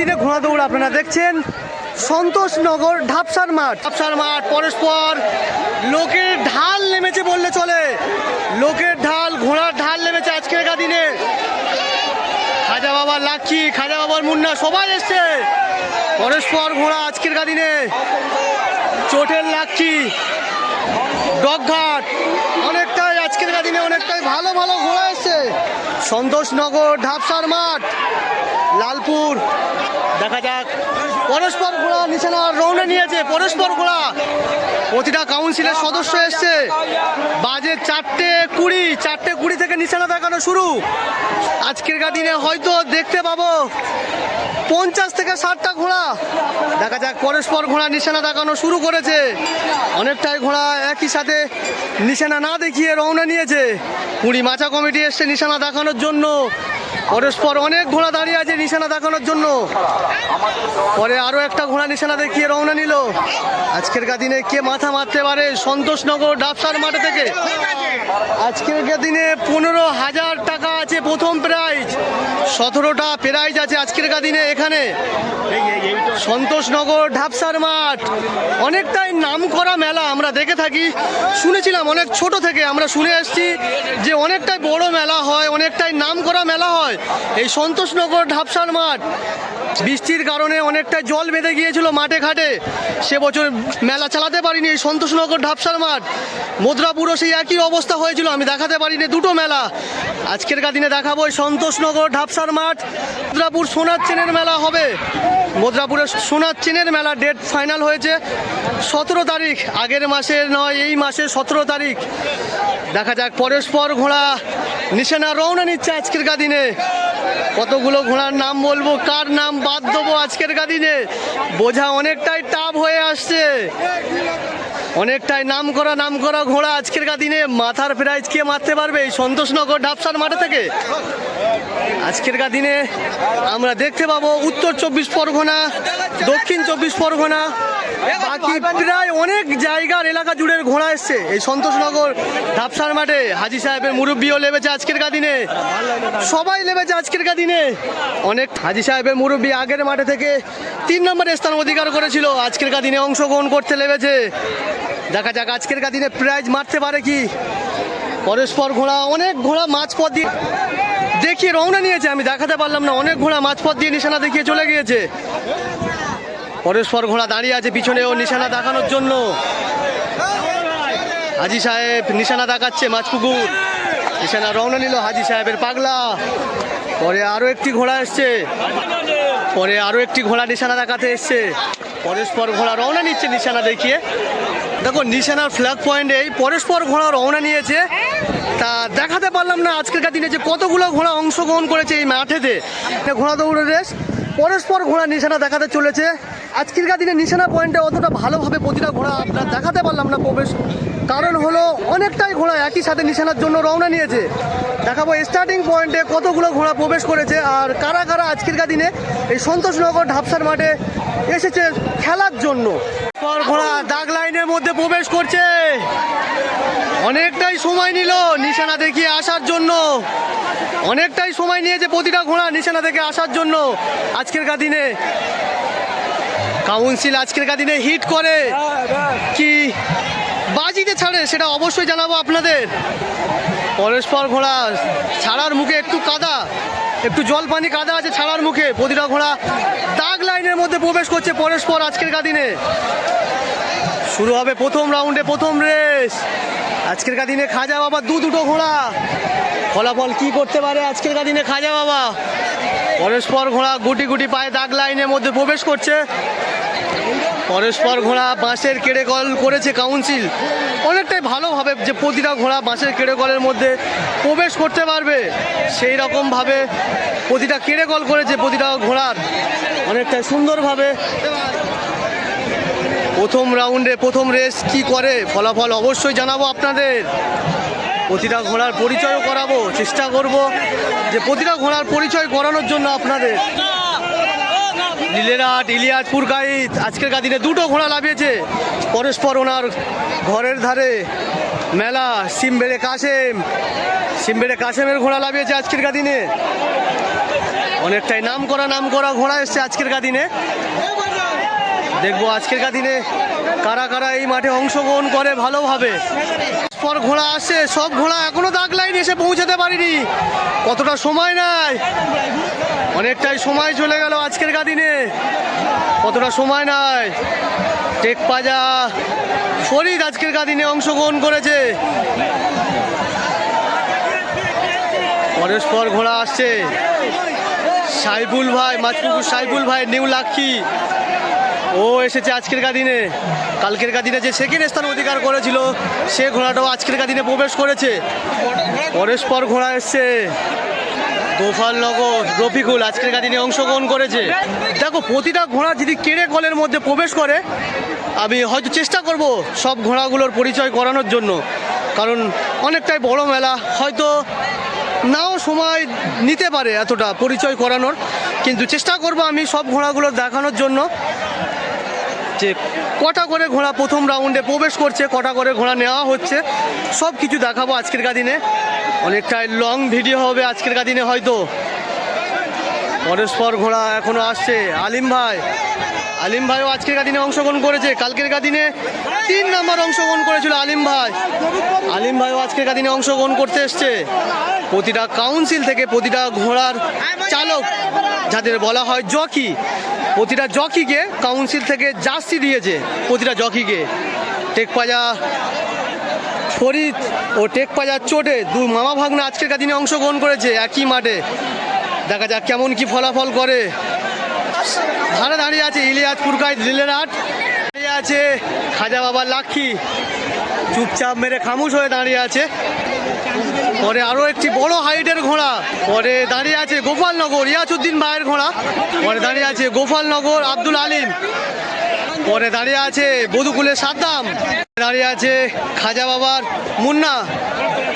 দিনে ঘোড়া দৌড় আপনারা দেখছেন। সন্তোষনগর ঢাপসার মাঠ। ঢাপসার মাঠ, পরস্পর লোকের ঢাল নেমেছে বললে চলে। লোকের ঢাল, ঘোড়ার ঢাল নেমেছে আজকের দিনে। খাজা বাবার লাক্ষি খাজা বাবার মুন্না সবাই এসছে। পরস্পর ঘোড়া আজকের দিনে। চোটের লাক্ষি ডগঘাট। অনেকটাই আজকের দিনে অনেকটাই ভালো ভালো ঘোড়া এসছে। সন্তোষনগর ঢাপসার মাঠ, লালপুর। দেখা যাক। পরস্পর ঘোড়া নিশানা রৌনে নিয়েছে, পরস্পর ঘোড়া। প্রতিটা কাউন্সিলের সদস্য এসছে। বাজে চারটে কুড়ি চারটে কুড়ি থেকে নিশানা দেখানো শুরু। আজকের দিনে হয়তো দেখতে পাবো পঞ্চাশ থেকে ষাটটা ঘোড়া। দেখা যাক, পরস্পর ঘোড়া নিশানা দেখানো শুরু করেছে। অনেকটাই ঘোড়া একই সাথে নিশানা না দেখিয়ে রওনা নিয়েছে। কুড়ি মাচা কমিটি এসছে নিশানা দেখানোর জন্য। পরস্পর অনেক ঘোড়া দাঁড়িয়ে আছে নিশানা দেখানোর জন্য। পরে আরও একটা ঘোড়া নিশানা দেখিয়ে রওনা নিল। আজকের দিনে কে মাথা মারতে পারে সন্তোষনগর ডাবসার মাঠে থেকে? আজকের দিনে পনেরো হাজার টাকা আছে প্রথম প্রাইজ। সতেরোটা প্রাইজ আছে আজকের দিনে এখানে। সন্তোষনগর ঢাপসার মাঠ। অনেকটাই নাম করা মেলা আমরা দেখে থাকি। শুনেছিলাম অনেক ছোট থেকে আমরা শুনে এসেছি যে অনেকটাই বড় মেলা হয়, অনেকটাই নাম করা মেলা হয়। এই সন্তোষনগর ঢাপসার মাঠ। বৃষ্টির কারণে অনেকটা জল বেঁধে গিয়েছিল মাঠে ঘাটে। সে বছর মেলা চালাতে পারিনি সন্তোষনগর ঢাপসার মাঠ। মুদ্রাপুরও সেই একই অবস্থা হয়েছিল, আমি দেখাতে পারিনি দুটো মেলা। আজকের দিনে দেখাবো সন্তোষনগর ঢাপসার মাঠ। মুদ্রাপুর সোনার চেনের মেলা হবে। মুদ্রাপুরের সোনার চেনের মেলা ডেট ফাইনাল হয়েছে সতেরো তারিখ, আগের মাসের নয়, এই মাসের সতেরো তারিখ। দেখা যাক, পরস্পর ঘোড়া নিশানা রওনা নিচ্ছে আজকের দিনে। কতগুলো ঘোড়ার নাম বলব? কার নাম বাদ দেবো আজকের দিনে বোঝা অনেকটাই টাফ হয়ে আসছে। অনেকটাই নাম করা নাম করা ঘোড়া আজকের দিনে মাথার প্রাইজ কে মারতে পারবে? এই সন্তোষনগর ডাবসার মাঠে থেকে। আজকের দিনে আমরা দেখতে পাবো উত্তর চব্বিশ পরগনা, দক্ষিণ চব্বিশ পরগনা বাকি প্রায় অনেক জায়গার এলাকা জুড়ে ঘোড়া এসছে। এই সন্তোষনগর ধাপসার মাঠে হাজি সাহেবের মুরব্বীও লেবেছে আজকের কা দিনে। সবাই লেবেছে আজকের কা দিনে। অনেক হাজি সাহেবের মুরব্বী আগের মাঠে থেকে তিন নম্বরে স্থান অধিকার করেছিল। আজকের কা দিনে অংশগ্রহণ করতে লেবেছে। দেখা যাক আজকের কা দিনে প্রাইজ মারতে পারে কি। পরস্পর ঘোড়া, অনেক ঘোড়া মাঝপথ দিয়ে দেখিয়ে রওনা নিয়েছে। আমি দেখাতে পারলাম না, অনেক ঘোড়া মাঝপথ দিয়ে নিশানা দেখিয়ে চলে গিয়েছে। পরস্পর ঘোড়া দাঁড়িয়ে আছে পিছনে ও নিশানা দেখানোর জন্য। হাজি সাহেব নিশানা দেখাচ্ছে মাছপুকুর। নিশানা রওনা নিল হাজি সাহেবের পাগলা। পরে আরও একটি ঘোড়া এসছে। পরে আরও একটি ঘোড়া নিশানা দেখাতে এসছে। পরস্পর ঘোড়া রওনা নিচ্ছে নিশানা দেখিয়ে। দেখো, নিশানার ফ্ল্যাগ পয়েন্টে পরস্পর ঘোড়া রওনা নিয়েছে। তা দেখাতে পারলাম না আজকের দিনে যে কতগুলো ঘোড়া অংশগ্রহণ করেছে এই মাঠেতে। ঘোড়া দৌড়ের রেস পরস্পর ঘোড়া নিশানা দেখাতে চলেছে। আজকের দিনে নিশানা পয়েন্টে অতটা ভালোভাবে প্রতিটা ঘোড়া আপনার দেখাতে পারলাম না প্রবেশ। কারণ হলো অনেকটাই ঘোড়া একই সাথে নিশানার জন্য রওনা নিয়েছে। দেখাবো স্টার্টিং পয়েন্টে কতগুলো ঘোড়া প্রবেশ করেছে আর কারা কারা আজকের দিনে এই সন্তোষনগর ঢাপসার মাঠে এসেছে খেলার জন্য। পর ঘোড়া দাগ লাইনের মধ্যে প্রবেশ করছে। অনেকটাই সময় নিল নিশানা দেখিয়ে আসার জন্য। অনেকটাই সময় নিয়েছে প্রতিটা ঘোড়া নিশানা থেকে আসার জন্য আজকের দিনে। কাউন্সিল আজকের দিনে হিট করে। কি বাজিতে ছাড়ে সেটা অবশ্যই জানাব আপনাদের। পরস্পর ঘোড়া, ছাড়ার মুখে একটু কাদা, একটু জল পানি কাদা আছে ছাড়ার মুখে। প্রতিটা ঘোড়া দাগ লাইনের মধ্যে প্রবেশ করছে পরস্পর আজকের দিনে। শুরু হবে প্রথম রাউন্ডে প্রথম রেস। আজকের দিনে খাজা বাবা দু দুটো ঘোড়া। ফলাফল কি করতে পারে আজকের দিনে খাজা বাবা? পরস্পর ঘোড়া গুটি গুটি পায়ে দাগ লাইনের মধ্যে প্রবেশ করছে। পরস্পর ঘোড়া বাঁশের কেড়ে কল করেছে কাউন্সিল অনেকটাই ভালোভাবে যে প্রতিটা ঘোড়া বাঁশের কেড়ে কলের মধ্যে প্রবেশ করতে পারবে, সেই রকমভাবে প্রতিটা কেড়ে কল করেছে প্রতিটা ঘোড়ার। অনেকটাই সুন্দরভাবে প্রথম রাউন্ডে প্রথম রেস কি করে, ফলাফল অবশ্যই জানাব আপনাদের। প্রতিটা ঘোড়ার পরিচয়ও করাবো, চেষ্টা করব যে প্রতিটা ঘোড়ার পরিচয় করানোর জন্য আপনাদের। নীলেরাট ইলিয়াসপুর গাইত আজকের দিনে দুটো ঘোড়া লাভিয়েছে পরস্পর ওনার ঘরের ধারে মেলা, সিমবেড়ে কাসেম সিমবেড়ে কাশেমের ঘোড়া লাভিয়েছে আজকের দিনে অনেকটাই নাম করা নাম করা ঘোড়া এসছে আজকের দিনে দেখব আজকের দিনে কারা কারা এই মাঠে অংশগ্রহণ করে ভালোভাবে। পর ঘোড়া আসছে সব ঘোড়া এখনও দাগ লাইন এসে পৌঁছাতে পারিনি। কতটা সময় নাই। অনেকটাই সময় চলে গেল আজকের দিনে কতটা সময় নাই। টেক পাজা ফরিদ আজকের দিনে অংশগ্রহণ করেছে। পরস্পর ঘোড়া আসছে। সাইবুল ভাই, মাছপুকুর সাইবুল ভাই, নিউ লাক্ষী। ও এসেছে আজকের দিনে কালকের দিনে যে সেকেন্ড স্থান অধিকার করেছিল, সে ঘোড়াটাও আজকের দিনে প্রবেশ করেছে। পরস্পর ঘোড়া এসছে। গোপালনগর রফিকুল আজকের দিনে অংশগ্রহণ করেছে। দেখো, প্রতিটা ঘোড়া যদি কেড়ে কলের মধ্যে প্রবেশ করে, আমি হয়তো চেষ্টা করব সব ঘোড়াগুলোর পরিচয় করানোর জন্য। কারণ অনেকটাই বড় মেলা, হয়তো নাও সময় নিতে পারে এতটা পরিচয় করানোর। কিন্তু চেষ্টা করব আমি সব ঘোড়াগুলো দেখানোর জন্য। যে কটা করে ঘোড়া প্রথম রাউন্ডে প্রবেশ করছে, কটা করে ঘোড়া নেওয়া হচ্ছে, সব কিছু দেখাবো আজকের দিনে অনেকটাই লং ভিডিও হবে আজকের দিনে হয়তো। পরস্পর ঘোড়া এখনও আসছে। আলিম ভাই, আলিম ভাইও আজকের দিনে অংশগ্রহণ করেছে। কালকের দিনে তিন নাম্বার অংশগ্রহণ করেছিল আলিম ভাই। আলিম ভাইও আজকের দিনে অংশগ্রহণ করতে এসছে। প্রতিটা কাউন্সিল থেকে প্রতিটা ঘোড়ার চালক, যাদের বলা হয় জকি প্রতিটা জকিকে কাউন্সিল থেকে জার্সি দিয়েছে প্রতিটা জকিকে। টেক পাজা ফরিদ ও টেক পাজার চোটে দু মামা ভাগনা আজকের দিনে অংশগ্রহণ করেছে একই মাঠে। দেখা যাক কেমন কি ফলাফল করে। ধারে দাঁড়িয়ে আছে ইলিয়াস পুরকাই রিলের আট। আছে খাজা বাবা লাক্ষী। চুপচাপ মেরে খামুশ হয়ে দাঁড়িয়ে আছে। পরে আরও একটি বড় হাইটের ঘোড়া। পরে দাঁড়িয়ে আছে গোপালনগর ইয়াসুদ্দিন ভাইয়ের ঘোড়া। পরে দাঁড়িয়ে আছে গোপালনগর আব্দুল আলিম। পরে দাঁড়িয়ে আছে বধুকুলের সাদ্দাম। দাঁড়িয়ে আছে খাজা বাবার মুন্না।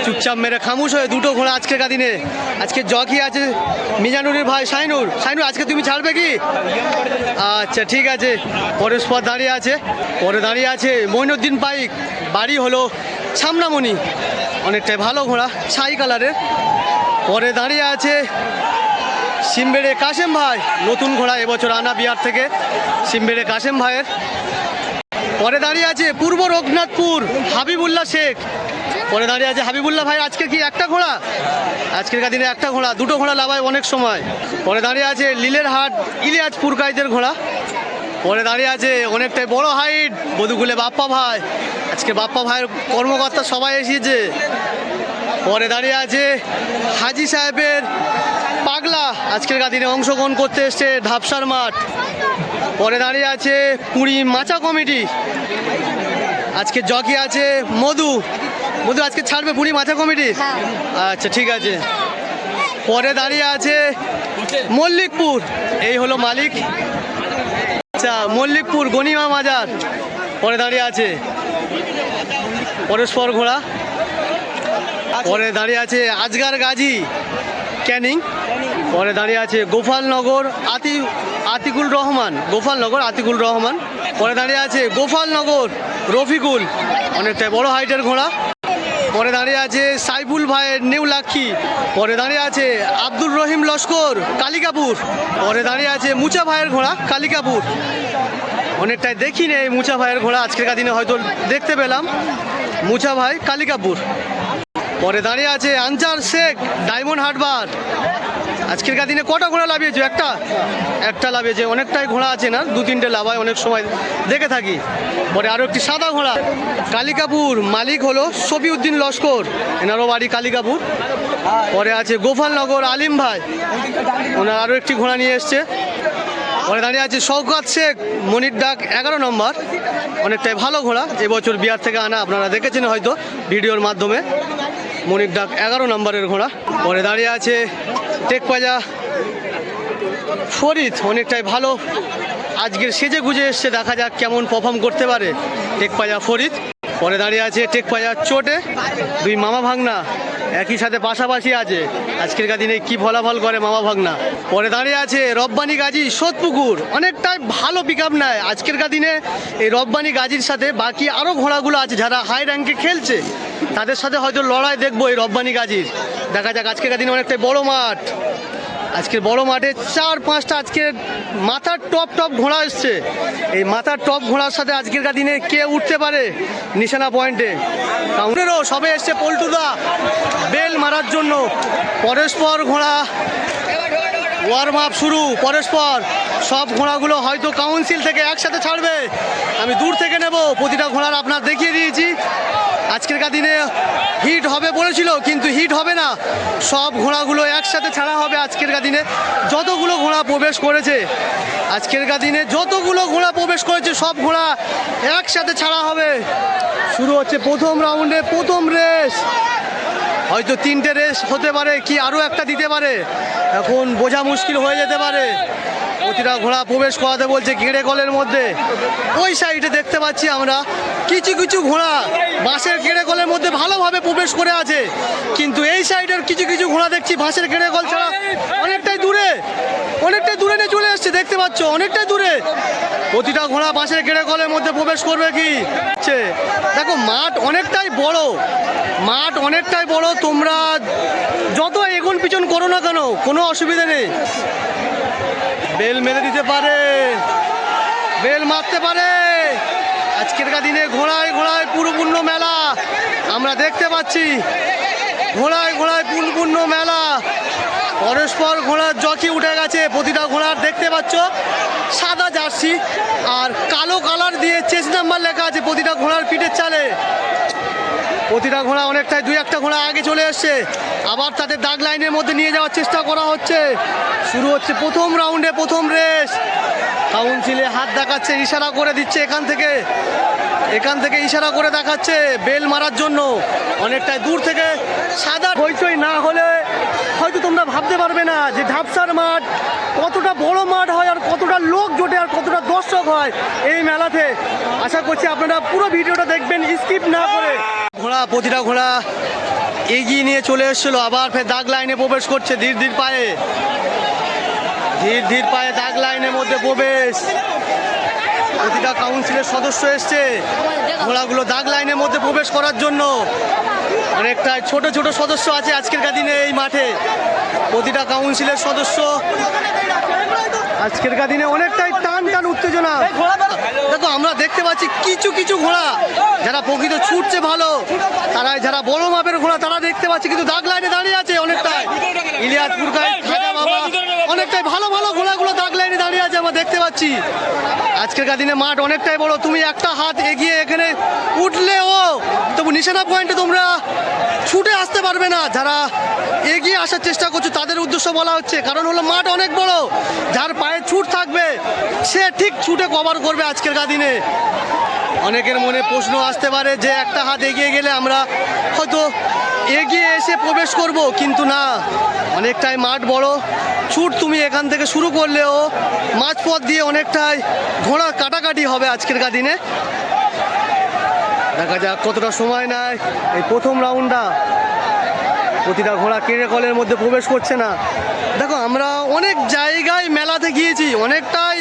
চুপচাপ মেরে খামুশ হয়ে দুটো ঘোড়া আজকের দিনে। আজকে জকি আছে মিজানুরের ভাই শাইনুর। শাইনুর, আজকে তুমি ছাড়বে কি? আচ্ছা ঠিক আছে। পরস্পর দাঁড়িয়ে আছে। পরে দাঁড়িয়ে আছে মইনুদ্দিন পাইক। বাড়ি হলো সামনামণি। অনেকটাই ভালো ঘোড়া, ছাই কালারের পরে দাঁড়িয়ে আছে সিমবেড়ে কাশেম ভাই। নতুন ঘোড়া এবছর আনা বিহার থেকে সিমবেড়ে কাশেম ভাইয়ের। পরে দাঁড়িয়ে আছে পূর্ব রঘুনাথপুর হাবিবুল্লাহ শেখ। পরে দাঁড়িয়ে আছে হাবিবুল্লাহ ভাই, আজকে কি একটা ঘোড়া? আজকের দিনে একটা ঘোড়া, দুটো ঘোড়া লাভায় অনেক সময়। পরে দাঁড়িয়ে আছে লীলের হাট ইলিয়াজ পুরকাইদের ঘোড়া। পরে দাঁড়িয়ে আছে অনেকটাই বড় হাইট বধুকুলে বাপ্পা ভাই। আজকে বাপ্পা ভাইয়ের কর্মকর্তা সবাই এসেছে। পরে দাঁড়িয়ে আছে হাজি সাহেবের পাগলা। আজকের দিনে অংশগ্রহণ করতে এসছে ধাপসার মাঠ। পরে দাঁড়িয়ে আছে পুরী মাচা কমিটি। আজকে জকি আছে মধু। মধু আজকে ছাড়বে পুরী মাচা কমিটি? আচ্ছা ঠিক আছে। পরে দাঁড়িয়ে আছে মল্লিকপুর। এই হলো মালিক। আচ্ছা মল্লিকপুর গনিমা মাজার। পরে দাঁড়িয়ে আছে। পরস্পর ঘোড়া। পরে দাঁড়িয়ে আছে আজগার গাজী ক্যানিং। পরে দাঁড়িয়ে আছে গোপালনগর আতি আতিকুল রহমান। গোপালনগর আতিকুল রহমান। পরে দাঁড়িয়ে আছে গোপালনগর রফিকুল। অনেকটাই বড় হাইটের ঘোড়া। পরে দাঁড়িয়ে আছে সাইবুল ভাইয়ের নিউ লাক্ষী পরে দাঁড়িয়ে আছে আব্দুর রহিম লস্কর কালিকাপুর পরে দাঁড়িয়ে আছে মুচা ভাইয়ের ঘোড়া কালিকাপুর অনেকটাই দেখি নেই মুচা ভাইয়ের ঘোড়া, আজকের দিনে হয়তো দেখতে পেলাম। মুচা ভাই কালিকাপুর পরে দাঁড়িয়ে আছে আনচার শেখ, ডায়মন্ড হাটবার আজকের দিনে কটা ঘোড়া লাভিয়েছো? একটা? একটা লাভিয়েছে। অনেকটাই ঘোড়া আছে না? দু, তিনটে লাভায় অনেক সময় দেখে থাকি। পরে আরও একটি সাদা ঘোড়া। কালিকাপুর মালিক হলো শফিউদ্দিন লস্কর। এনারও বাড়ি কালিকাপুর। পরে আছে গোপালনগর আলিম ভাই। ওনার আরও একটি ঘোড়া নিয়ে এসছে। পরে দাঁড়িয়ে আছে শওকত শেখ, মনির ডাক এগারো নম্বর। অনেকটাই ভালো ঘোড়া। এবছর বিহার থেকে আনা আপনারা দেখেছেন হয়তো ভিডিওর মাধ্যমে। মনির ডাক এগারো নম্বরের ঘোড়া। পরে দাঁড়িয়ে আছে টেক পাজা ফরিদ অনেকটাই ভালো। আজকের সেজে গুজে এসছে, দেখা যাক কেমন পারফর্ম করতে পারে টেক পাজা ফরিদ। পরে দাঁড়িয়ে আছে টেক পাজার চোটে। দুই মামা ভাগনা একই সাথে পাশাপাশি আছে। আজকের দিনে কি ফলাফল করে মামা ভাগনা? পরে দাঁড়িয়ে আছে রব্বানি গাজী সোদপুকুর। অনেকটাই ভালো পিক আপ নেয়। আজকের দিনে এই রব্বানি গাজীর সাথে বাকি আরও ঘোড়াগুলো আছে যারা হাই র্যাঙ্কে খেলছে। তাদের সাথে হয়তো লড়াই দেখব এই রব্বানি গাজীর। দেখা যাক আজকের দিনে অনেকটাই বড় মাঠ। আজকের বড় মাঠে চার পাঁচটা আজকে মাথার টপ টপ ঘোড়া এসছে। এই মাথার টপ ঘোড়ার সাথে আজকের দিনে কে উঠতে পারে নিশানা পয়েন্টে? কাউন্টেরও সবে এসছে পল্টুদা। বেল মারার জন্য। পরস্পর ঘোড়া ওয়ার্ম আপ শুরু, পরস্পর। সব ঘোড়াগুলো হয়তো কাউন্সিল থেকে একসাথে ছাড়বে। আমি দূর থেকে নেব। প্রতিটা ঘোড়ার আপনার দেখিয়ে দিয়েছি। আজকের দিনে হিট হবে বলেছিল, কিন্তু হিট হবে না। সব ঘোড়াগুলো একসাথে ছাড়া হবে আজকেরকার দিনে। যতগুলো ঘোড়া প্রবেশ করেছে আজকের দিনে যতগুলো ঘোড়া প্রবেশ করেছে, সব ঘোড়া একসাথে ছাড়া হবে। শুরু হচ্ছে প্রথম রাউন্ডে, প্রথম রেস। হয়তো তিনটে রেস হতে পারে, কি আরও একটা দিতে পারে? এখন বোঝা মুশকিল হয়ে যেতে পারে। প্রতিটা ঘোড়া প্রবেশ করাতে বলছে গেড়ে কলের মধ্যে। ওই সাইডে দেখতে পাচ্ছি আমরা কিছু কিছু ঘোড়া বাঁশের গেড়ে কলের মধ্যে ভালোভাবে প্রবেশ করে আছে। কিন্তু এই সাইডের কিছু কিছু ঘোড়া দেখছি বাঁশের গেড়ে কল ছাড়া অনেকটাই দূরে অনেকটাই দূরে নিয়ে চলে আসছে দেখতে পাচ্ছ? অনেকটাই দূরে। প্রতিটা ঘোড়া বাঁশের গেড়ে কলের মধ্যে প্রবেশ করবে কি। দেখো মাঠ অনেকটাই বড়। মাঠ অনেকটাই বড়, তোমরা যত এগুন পিছন করো না কেন, কোনো অসুবিধা নেই। বেল মেরে দিতে পারে। বেল মারতে পারে। আজকের দিনে ঘোড়ায় ঘোড়ায় পুরোপূর্ণ মেলা। আমরা দেখতে পাচ্ছি ঘোড়ায় ঘোড়ায় পূর্ণ মেলা। পরস্পর ঘোড়ার জকি উঠে গেছে। প্রতিটা ঘোড়ার দেখতে পাচ্ছ সাদা জার্সি আর কালো কালার দিয়ে চেস নাম্বার লেখা আছে প্রতিটা ঘোড়ার পিঠের চালে। প্রতিটা ঘোড়া অনেকটাই, দুই একটা ঘোড়া আগে চলে এসছে। আবার তাদের দাগ লাইনের মধ্যে নিয়ে যাওয়ার চেষ্টা করা হচ্ছে। শুরু হচ্ছে প্রথম রাউন্ডে প্রথম রেস কাউন্সিলে হাত দেখাচ্ছে, ইশারা করে দিচ্ছে এখান থেকে। এখান থেকে ইশারা করে দেখাচ্ছে, বেল মারার জন্য। অনেকটাই দূর থেকে সাদা হইচই না হলে তোমরা ভাবতে পারবে না যে ঢাপসার মাঠ কতটা বড় মাঠ হয় আর কতটা লোক জোটে আর কতটা দর্শক হয় এই মেলাতে। আশা করছি আপনারা পুরো ভিডিওটা দেখবেন, স্কিপ না করে। ঘোড়া, প্রতিটা ঘোড়া এগিয়ে নিয়ে চলে এসেছিল, আবার ফের দাগ লাইনে প্রবেশ করছে ধীর ধীর পায়ে। ধীর ধীর পায়ে দাগ লাইনের মধ্যে প্রবেশ। প্রতিটা কাউন্সিলের সদস্য এসছে। ঘোড়াগুলো দাগ লাইনের মধ্যে প্রবেশ করার জন্য। অনেকটা ছোট ছোট সদস্য আছে আজকের দিনে এই মাঠে। প্রতিটা কাউন্সিলের সদস্য আজকের দিনে অনেকটাই টান টান উত্তেজনা। দেখো আমরা দেখতে পাচ্ছি কিছু কিছু ঘোড়া যারা প্রকৃত ছুটছে ভালো তারা যারা বড় মাপের ঘোড়া তারা দেখতে পাচ্ছি কিন্তু দাগ লাইনে দাঁড়িয়ে আছে অনেকটাই। ইলিয়াসপুর বাবা অনেকটাই ভালো ভালো ঘোড়াগুলো দাগ লাইনে দাঁড়িয়ে আছে আমরা দেখতে পাচ্ছি। আজকের দিনে মাঠ অনেকটাই বড় তুমি একটা হাত এগিয়ে এখানে উঠলেও তবু নিশানা পয়েন্টে তোমরা ছুটে আসতে পারবে না। যারা এগিয়ে আসার চেষ্টা করছ তাদের উদ্দেশ্য বলা হচ্ছে কারণ হলো মাঠ অনেক বড় যার পায়ে ছুট থাকবে, সে ঠিক ছুটে কভার করবে আজকের দিনে অনেকের মনে প্রশ্ন আসতে পারে যে একটা হাত এগিয়ে গেলে আমরা হয়তো এগিয়ে এসে প্রবেশ করব, কিন্তু না। অনেকটাই মাঠ বড়। ছুট তুমি এখান থেকে শুরু করলেও মাঝপথ দিয়ে অনেকটাই ঘোড়া কাটাকাটি হবে আজকের দিনে দেখা যাক কতটা সময় নেয় এই প্রথম রাউন্ডটা। প্রতিটা ঘোড়া কেড়ে কলের মধ্যে প্রবেশ করছে না। দেখো অনেক জায়গায় মেলাতে গিয়েছি, অনেকটাই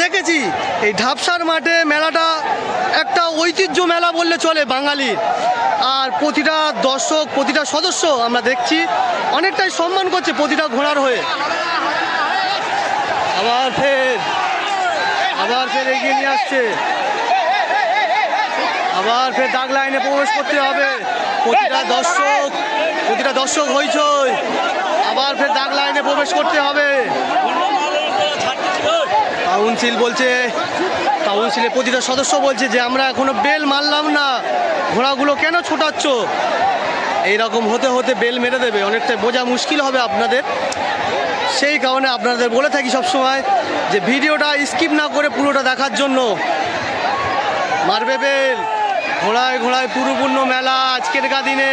দেখেছি। এই ঢাপসার মাঠে মেলাটা একটা ঐতিহ্য মেলা বললে চলে বাঙালির আর প্রতিটা দর্শক, প্রতিটা সদস্য আমরা দেখছি, অনেকটাই সম্মান করছে প্রতিটা ঘোড়ার হয়ে। আবার ফের আবার ফের এগিয়ে নিয়ে আসছে। আবার ফের ডাক লাইনে প্রবেশ করতে হবে। প্রতিটা দর্শক প্রতিটা দর্শক হইচই আবার ফের দাগ লাইনে প্রবেশ করতে হবে। কাউন্সিল বলছে কাউন্সিলের প্রতিটা সদস্য বলছে যে, আমরা এখনও বেল মারলাম না। ঘোড়াগুলো কেন ছোটাচ্ছ? এইরকম হতে হতে বেল মেরে দেবে। অনেকটা বোঝা মুশকিল হবে আপনাদের। সেই কারণে আপনাদের বলে থাকি সবসময় যে, ভিডিওটা স্কিপ না করে পুরোটা দেখার জন্য। মারবে বেল। ঘোড়ায় ঘোড়ায় পুরোপূর্ণ মেলা আজকের দিনে।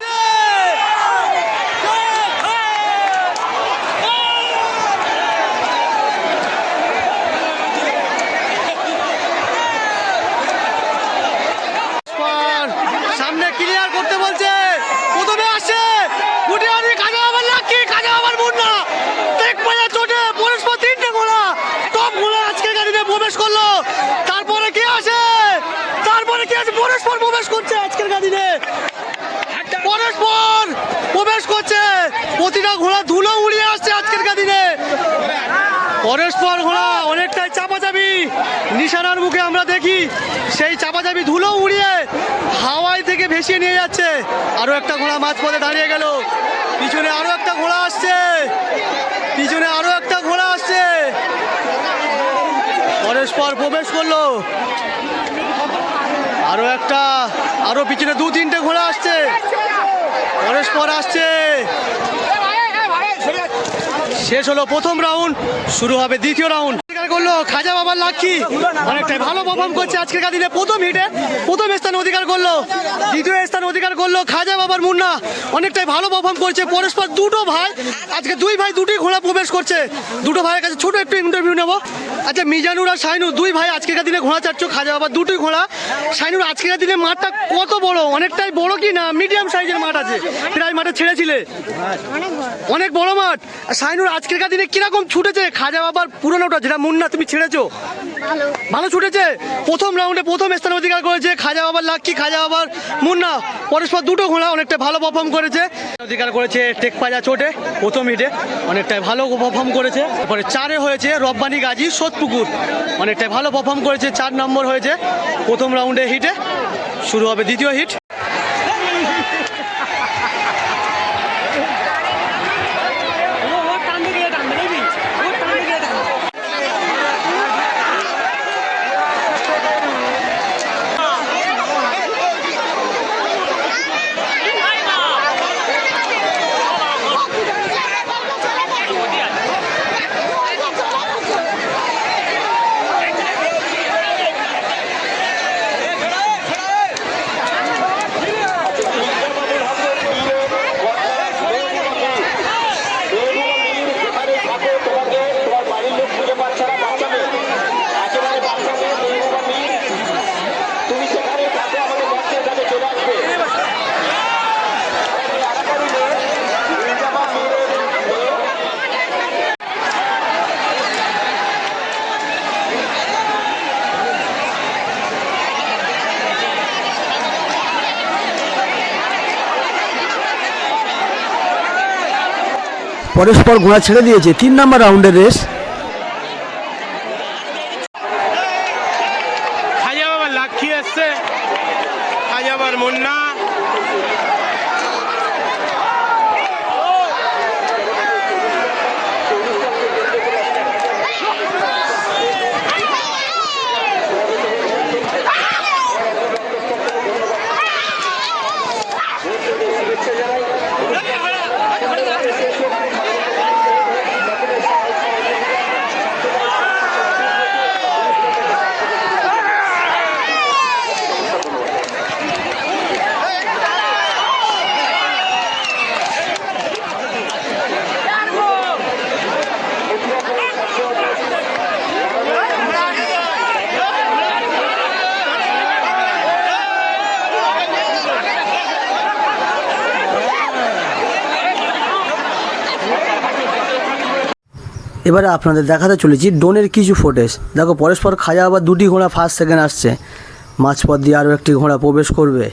মুখে আমরা দেখি, সেই চাপাচাপি ধুলো উড়িয়ে হাওয়াই থেকে ভেসিয়ে নিয়ে যাচ্ছে। আরও একটা ঘোড়া মাঝপথে দাঁড়িয়ে গেল। পিছনে আরও একটা ঘোড়া আসছে। পিছনে আরও একটা ঘোড়া আসছে। পরস্পর প্রবেশ করল। আরও একটা আরও পিছনে দু তিনটে ঘোড়া আসছে। পরস্পর আসছে। শেষ হলো প্রথম রাউন্ড, শুরু হবে দ্বিতীয় রাউন্ড। করল। খাজা বাবার লাক্ষি অনেকটাই ভালো পারফর্ম করছে আজকের কাদিনে। প্রথম হিটে, প্রথম স্থান অধিকার করল। দ্বিতীয় স্থান অধিকার করল খাজা বাবার মুন্না। অনেকটাই ভালো পারফর্ম করছে। পরস্পর দুটো ভাই, আজকে দুই ভাই দুটি ঘোড়া প্রবেশ করছে। দুটো ভাইয়ের কাছে ছোট একটু ইন্টারভিউ নেব। আচ্ছা মিজানুর আর শাইনুর দুই ভাই আজকের দিনে ঘোড়া চাচ্ছ খাজা বাবা দুটোই ঘোড়া। শাইনুর আজকের দিনে মাঠটা কত বড়? অনেকটাই বড় কি না? মিডিয়াম সাইজের মাঠ আছে। প্রায় মাঠে ছেড়েছিলে। অনেক বড় মাঠ। সাইনুর আজকেরকার আজকের দিনে কীরকম ছুটেছে? খাজা বাবার পুরোনোটা, যেটা মুন্না তুমি ছেড়েছো। ভালো। ছুটেছে। প্রথম রাউন্ডে প্রথম স্থান অধিকার করেছে। খাজা বাবার লাক্কি খাজা বাবার মুন্না। পরস্পর দুটো ঘোড়া অনেকটা ভালো পারফর্ম করেছে। অধিকার করেছে টেক পাজা চোটে, প্রথম হিটে অনেকটাই ভালো পারফর্ম করেছে। তারপরে চারে হয়েছে রব্বানি গাজী, সোদপুকুর। অনেকটাই ভালো পারফর্ম করেছে, চার নম্বর হয়েছে প্রথম রাউন্ডে হিটে শুরু হবে দ্বিতীয় হিট তুমি সেখানে কাছে আমাদের মঞ্চের কাছে চলে আসবে পরস্পর ঘোড়া ছেড়ে দিয়েছে। তিন নম্বর রাউন্ডের রেস এবারে আপনাদের দেখাতে চলেছি ডোনের কিছু ফুটেজ দেখো, পরস্পর খাজা আবার দুটি ঘোড়া ফার্স্ট সেকেন্ড আসছে। মাঝপথ দিয়ে আরও একটি ঘোড়া প্রবেশ করবে।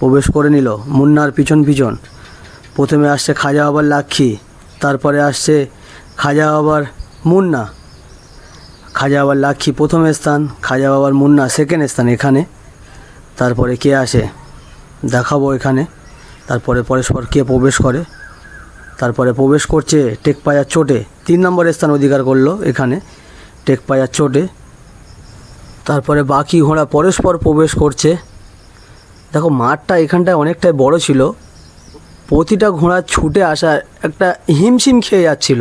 প্রবেশ করে নিল মুন্নার পিছন পিছন। প্রথমে আসছে খাজা বাবার লাক্ষী, তারপরে আসছে খাজা বাবার মুন্না। খাজা বাবার লাক্ষী প্রথম স্থান খাজা বাবার মুন্না সেকেন্ড স্থান এখানে। তারপরে কে আসে? দেখাবো এখানে। তারপরে পরস্পর কে প্রবেশ করে? তারপরে প্রবেশ করছে টেকপায়ার চোটে। তিন নম্বর স্থান অধিকার করল এখানে টেকপায়ার চোটে। তারপরে বাকি ঘোড়া পরস্পর প্রবেশ করছে। দেখো, মাঠটা এখানটায় অনেকটাই বড় ছিল। প্রতিটা ঘোড়া ছুটে আসা একটা হিমশিম খেয়ে যাচ্ছিল।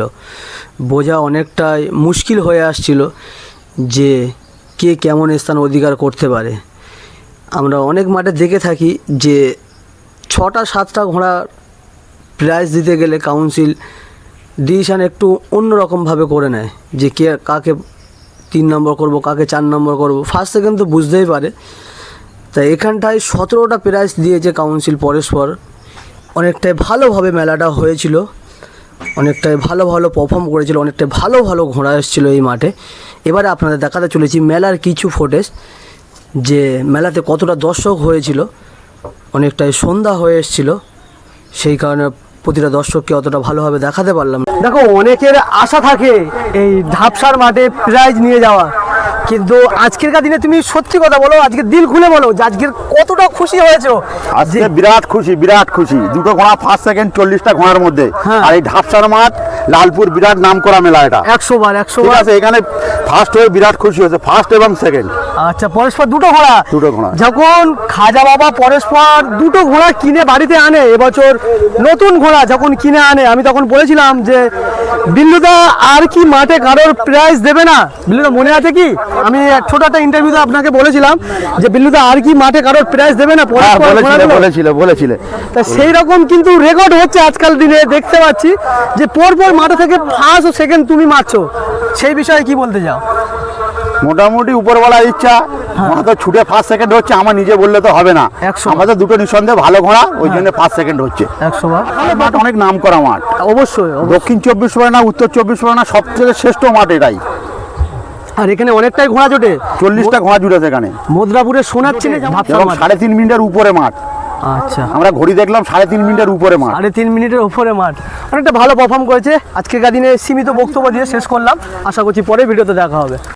বোঝা অনেকটাই মুশকিল হয়ে আসছিল যে কে কেমন স্থান অধিকার করতে পারে। আমরা অনেক মাঠে দেখে থাকি যে ছটা, সাতটা ঘোড়া প্রাইজ দিতে গেলে কাউন্সিল ডিসিশান একটু অন্যরকমভাবে করে নেয় যে কে, কাকে তিন নম্বর করব, কাকে চার নম্বর করব। ফার্স্ট সেকেন্ড তো বুঝতেই পারে। তা এখানটায় সতেরোটা প্রাইজ দিয়েছে কাউন্সিল পরস্পর। অনেকটাই ভালোভাবে মেলাটা হয়েছিল। অনেকটাই ভালো ভালো পারফর্ম করেছিল। অনেকটাই ভালো ভালো ঘোড়া এসেছিল এই মাঠে। এবারে আপনাদের দেখাতে চলেছি মেলার কিছু ফুটেজ যে মেলাতে কতটা দর্শক হয়েছিল। অনেকটাই সন্ধ্যা হয়ে এসেছিল। সেই কারণে প্রতিটা দর্শককে অতটা ভালোভাবে দেখাতে পারলাম না। দেখো অনেকের আশা থাকে এই ঢাপসার মাঠে প্রাইজ নিয়ে যাওয়া কিন্তু আজকেরকার দিনে তুমি সত্যি কথা বলো আজকে দিল খুলে বলো যে আজকের কতটা খুশি হয়েছো আজকে বিরাট খুশি বিরাট খুশি দুটো ঘোড়া ফার্স্ট সেকেন্ড চল্লিশটা ঘোড়ার মধ্যে হ্যাঁ। আর এই ঢাপসার মাঠ লালপুর বিরাট নাম করা মেলা এটা। একশো বার একশো বার। আছে এখানে ফার্স্ট হয়ে বিরাট খুশি হয়েছে ফার্স্ট এবং সেকেন্ড আচ্ছা পরস্পর দুটো ঘোড়া? দুটো ঘোড়া। যখন খাজা বাবা পরস্পর দুটো ঘোড়া কিনে বাড়িতে আনে এবছর নতুন ঘোড়া যখন কিনে আনে আমি তখন বলেছিলাম যে বিল্লুদা আর কি মাঠে কারোর প্রাইজ দেবে না? বিল্লুদা মনে আছে কি? আমি ছোট একটা ইন্টারভিউতে আপনাকে বলেছিলাম যে বিল্লুদা আর কি মাঠে কারোর প্রাইজ দেবে না? হ্যাঁ বলেছিলে ঘোড়াগুলো? বলেছিলে তা সেই রকম কিন্তু রেকর্ড হচ্ছে আজকাল দিনে দেখতে পাচ্ছি যে পর পর মাঠে থেকে ফার্স্ট ও সেকেন্ড তুমি মারছো। সেই বিষয়ে কি বলতে চাও? মোটামুটি উপরওয়ালা ইচ্ছা ঘোড়া তো ছুটে ফার্স্ট সেকেন্ড হচ্ছে আমার নিজে বললে তো হবে না। আমাদের দুটো নিঃসন্দেহে ভালো ঘোড়া ওই জন্য ফার্স্ট সেকেন্ড হচ্ছে। মাঠ অনেক নাম করা মাঠ। অবশ্যই। দক্ষিণ চব্বিশ পরগনা উত্তর চব্বিশ পরগনা সবচেয়ে শ্রেষ্ঠ মাঠ এটাই। আর এখানে অনেকটাই ঘোড়া জোটে। চল্লিশটা ঘোড়া জুটেছে এখানে। মদ্রাপুরে সোনার এবং সাড়ে তিন মিনিটের উপরে মাঠ। আচ্ছা। আমরা ঘড়ি দেখলাম সাড়ে তিন মিনিটের উপরে মাঠ। সাড়ে তিন মিনিটের উপরে মাঠ। অনেকটা ভালো পারফর্ম করেছে। আজকের দিনে সীমিত বক্তব্য দিয়ে শেষ করলাম। আশা করছি পরে ভিডিওতে দেখা হবে।